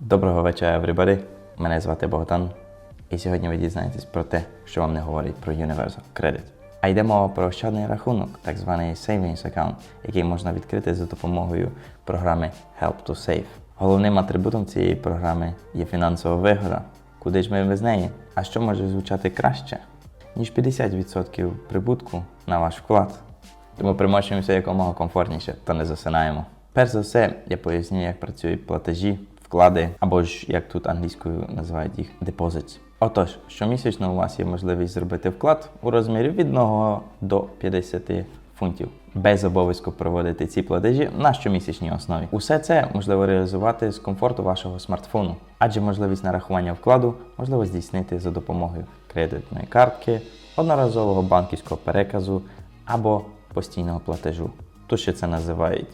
Доброго вечора, everybody. Мене звати Богдан. І сьогодні ви дізнаєтесь про те, що вам не говорять про Universal Credit. А йде мова про ощадний рахунок, так званий Savings Account, який можна відкрити за допомогою програми Help to Save. Головним атрибутом цієї програми є фінансова вигода. Куди ж ми без неї? А що може звучати краще, ніж 50% прибутку на ваш вклад? Тому примощуємося якомога комфортніше та не засинаємо. Перш за все, я поясню, як працюють платежі, вклади, або ж як тут англійською називають їх deposits. Отож, щомісячно у вас є можливість зробити вклад у розмірі від 1 до 50 фунтів. Без обов'язку проводити ці платежі на щомісячній основі. Усе це можливо реалізувати з комфорту вашого смартфону, адже можливість нарахування вкладу можливо здійснити за допомогою кредитної картки, одноразового банківського переказу або постійного платежу. Тут ще це називають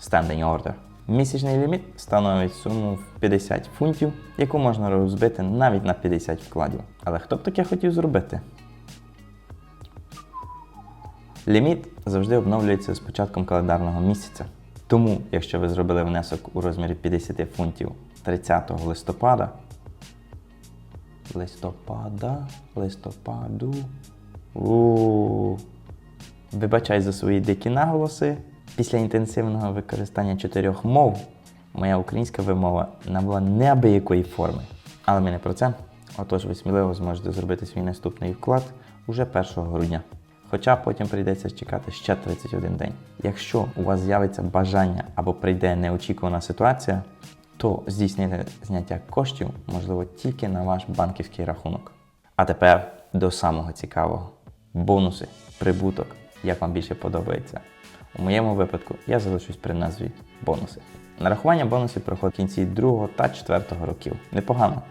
standing order. Місячний ліміт становить суму в 50 фунтів, яку можна розбити навіть на 50 вкладів. Але хто б таке хотів зробити? Ліміт завжди обновлюється з початком календарного місяця. Тому, якщо ви зробили внесок у розмірі 50 фунтів 30 листопада, листопада, листопаду. у Вибачай за свої дикі наголоси. Після інтенсивного використання чотирьох мов моя українська вимова набула неабиякої форми. Але ми про це. Отож, ви сміливо зможете зробити свій наступний вклад уже 1 грудня. Хоча потім прийдеться чекати ще 31 день. Якщо у вас з'явиться бажання або прийде неочікувана ситуація, то здійснити зняття коштів можливо тільки на ваш банківський рахунок. А тепер до самого цікавого: бонуси, прибуток, як вам більше подобається. У моєму випадку я залишусь при назві бонуси. Нарахування бонусів проходить в кінці 2 та 4 років. Непогано,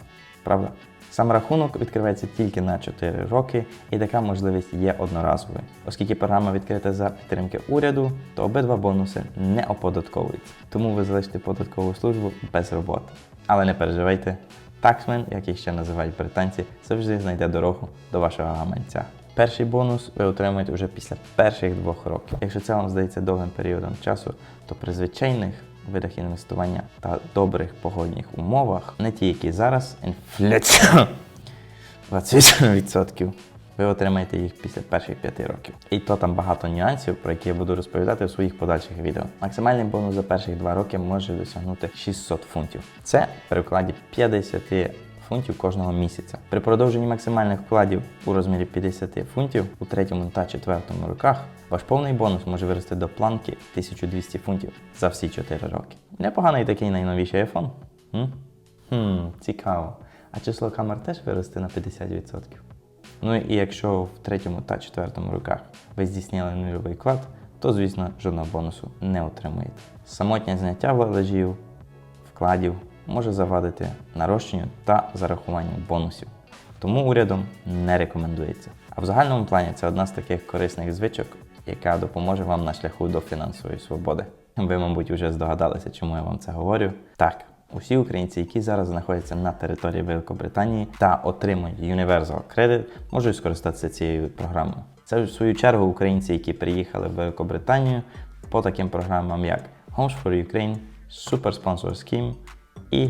правда? Сам рахунок відкривається тільки на 4 роки, і така можливість є одноразовою. Оскільки програма відкрита за підтримки уряду, то обидва бонуси не оподатковуються. Тому ви залишите податкову службу без роботи. Але не переживайте, таксмен, як їх ще називають британці, завжди знайде дорогу до вашого гаманця. Перший бонус ви отримаєте вже після перших двох років. Якщо це вам здається довгим періодом часу, то при звичайних видах інвестування та добрих погодних умовах, не ті, які зараз, інфляція 28%, ви отримаєте їх після перших 5 років. І то там багато нюансів, про які я буду розповідати в своїх подальших відео. Максимальний бонус за перших 2 роки може досягнути 600 фунтів. Це при вкладі 50 фунтів кожного місяця. При продовженні максимальних вкладів у розмірі 50 фунтів у третьому та четвертому роках ваш повний бонус може вирости до планки 1200 фунтів за всі 4 роки. Непоганий такий найновіший iPhone. Хм, цікаво. А число камер теж виросте на 50%. Ну і якщо в третьому та четвертому роках ви здійснили нульовий вклад, то звісно жодного бонусу не отримуєте. Самотнє зняття вложів, вкладів може завадити нарощенню та зарахуванню бонусів. Тому урядом не рекомендується. А в загальному плані це одна з таких корисних звичок, яка допоможе вам на шляху до фінансової свободи. Ви, мабуть, вже здогадалися, чому я вам це говорю. Так, усі українці, які зараз знаходяться на території Великобританії та отримують Universal Credit, можуть скористатися цією програмою. Це в свою чергу українці, які приїхали в Великобританію по таким програмам, як Homes for Ukraine, Super Sponsor Scheme і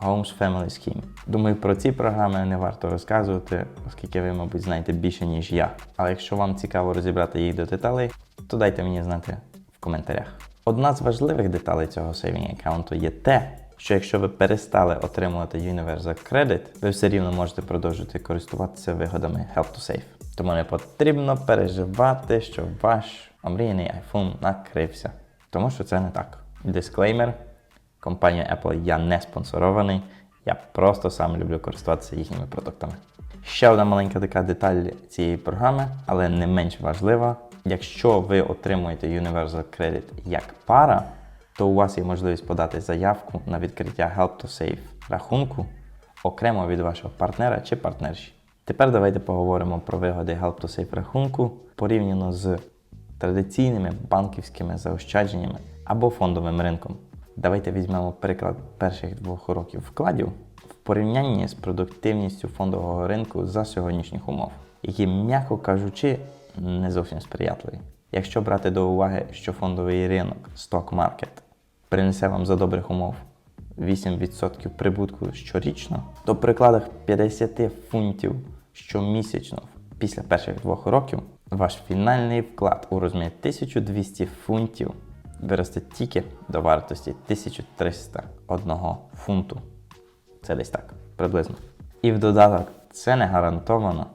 Homes Family Scheme. Думаю, про ці програми не варто розказувати, оскільки ви, мабуть, знаєте більше, ніж я. Але якщо вам цікаво розібрати їх до деталей, то дайте мені знати в коментарях. Одна з важливих деталей цього сейвінг аккаунту є те, що якщо ви перестали отримувати Universal Credit, ви все рівно можете продовжити користуватися вигодами Help to Save. Тому не потрібно переживати, що ваш омріяний iPhone накрився. Тому що це не так. Дисклеймер. Компанія Apple я не спонсорований, я просто сам люблю користуватися їхніми продуктами. Ще одна маленька така деталь цієї програми, але не менш важлива. Якщо ви отримуєте Universal Credit як пара, то у вас є можливість подати заявку на відкриття Help to Save рахунку окремо від вашого партнера чи партнерші. Тепер давайте поговоримо про вигоди Help to Save рахунку порівняно з традиційними банківськими заощадженнями або фондовим ринком. Давайте візьмемо приклад перших двох років вкладів в порівнянні з продуктивністю фондового ринку за сьогоднішніх умов, які, м'яко кажучи, не зовсім сприятливі. Якщо брати до уваги, що фондовий ринок, сток маркет, принесе вам за добрих умов 8% прибутку щорічно, то при вкладах 50 фунтів щомісячно після перших двох років ваш фінальний вклад у розмірі 1200 фунтів виросте тільки до вартості 1301 фунту. Це десь так, приблизно. І в додаток це не гарантовано,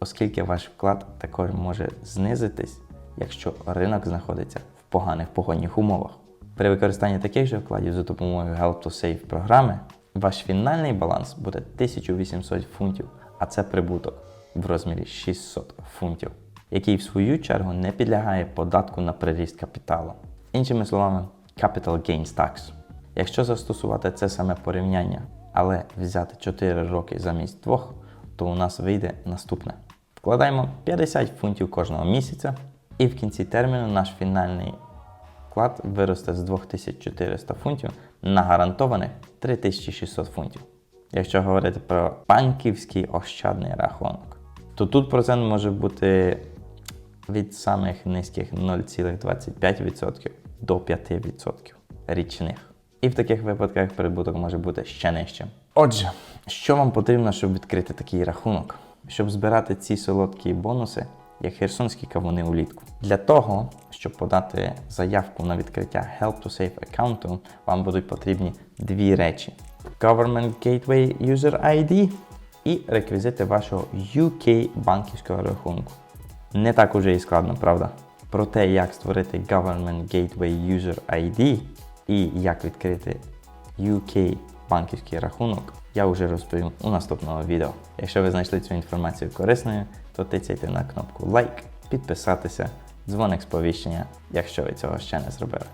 оскільки ваш вклад також може знизитись, якщо ринок знаходиться в поганих погодних умовах. При використанні таких же вкладів за допомогою Help to Save програми ваш фінальний баланс буде 1800 фунтів, а це прибуток в розмірі 600 фунтів, який в свою чергу не підлягає податку на приріст капіталу. Іншими словами, Capital Gains Tax. Якщо застосувати це саме порівняння, але взяти 4 роки замість двох, то у нас вийде наступне. Вкладаємо 50 фунтів кожного місяця, і в кінці терміну наш фінальний вклад виросте з 2400 фунтів на гарантованих 3600 фунтів. Якщо говорити про банківський ощадний рахунок, то тут процент може бути від самих низьких 0,25% до 5% річних. І в таких випадках прибуток може бути ще нижчим. Отже, що вам потрібно, щоб відкрити такий рахунок? Щоб збирати ці солодкі бонуси, як херсонські кавуни улітку. Для того, щоб подати заявку на відкриття Help to Save аккаунту, вам будуть потрібні дві речі: Government Gateway User ID і реквізити вашого UK банківського рахунку. Не так уже і складно, правда? Про те, як створити Government Gateway User ID і як відкрити UK банківський рахунок, я вже розповім у наступному відео. Якщо ви знайшли цю інформацію корисною, то тицяйте на кнопку лайк, підписатися, дзвоник сповіщення, якщо ви цього ще не зробили.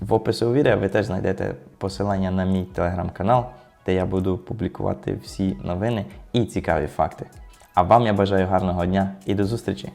В опису відео ви теж знайдете посилання на мій телеграм-канал, де я буду публікувати всі новини і цікаві факти. А вам я бажаю гарного дня і до зустрічі!